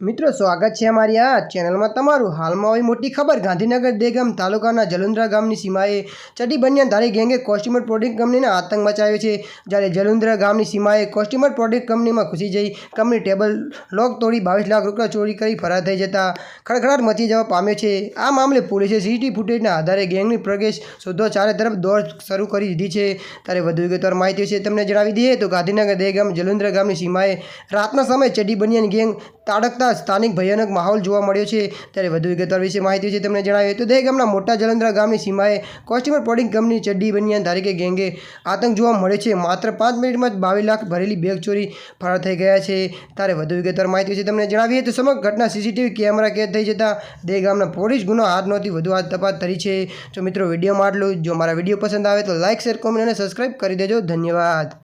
મિત્રો, સ્વાગત છે અમારી આ ચેનલમાં તમારું. હાલમાં આવી મોટી ખબર, ગાંધીનગર દેગામ તાલુકાના જલુંદ્રા ગામની સીમાએ ચડી બન્યા ધારી ગેંગે કોસ્ટ્યુમર પ્રોડક્ટ કંપનીને આતંક મચાવ્યો છે, જ્યારે જલુંદ્રા ગામની સીમાએ કોસ્ટ્યુમર પ્રોડક્ટ કંપનીમાં ઘૂસી જઈ કંપની ટેબલ લોક તોડી બાવીસ લાખ રૂપિયા ચોરી કરી ફરાર થઈ જતા ખડખડાટ મચી જવા પામ્યો છે. આ મામલે પોલીસે સીસીટીવી ફૂટેજના આધારે ગેંગની પ્રગેશ શોધો ચારે તરફ દોડ શરૂ કરી દીધી છે. ત્યારે વધુ વિગતવાર માહિતી છે, તમને જણાવી દઈએ તો ગાંધીનગર દેગામ જલુંદ્રા ગામની સીમાએ રાતના સમયે ચડી બન્યાની ગેંગ તાડકતા સ્થાનિક ભયાનક માહોલ જોવા મળ્યો છે. ત્યારે વધુ વિગતવાર વિશે માહિતી વિશે તમને જણાવીએ તો દહેગામના મોટા જલંધરા ગામની સીમાએ કોસ્ટ્યુમર પોડિંગ કંપની ચડ્ડી બનિયાન તારીખે ગેંગે આતંક જોવા મળે છે. માત્ર પાંચ મિનિટમાં જ બાવીસ લાખ ભરેલી બેગ ચોરી ફરાર થઈ ગયા છે. ત્યારે વધુ વિગતવાર માહિતી વિશે તમને જણાવીએ તો સમગ્ર ઘટના સીસીટીવી કેમેરા કેદ થઈ જતાં દહેગામના પોલીસ ગુનો હાથ નહોતી વધુ હાથ તપાસ કરી છે. તો મિત્રો, વિડીયોમાં આટલું જો. મારા વીડિયો પસંદ આવે તો લાઇક શેર, કોમેન્ટ અને સબસ્ક્રાઈબ કરી દેજો. ધન્યવાદ.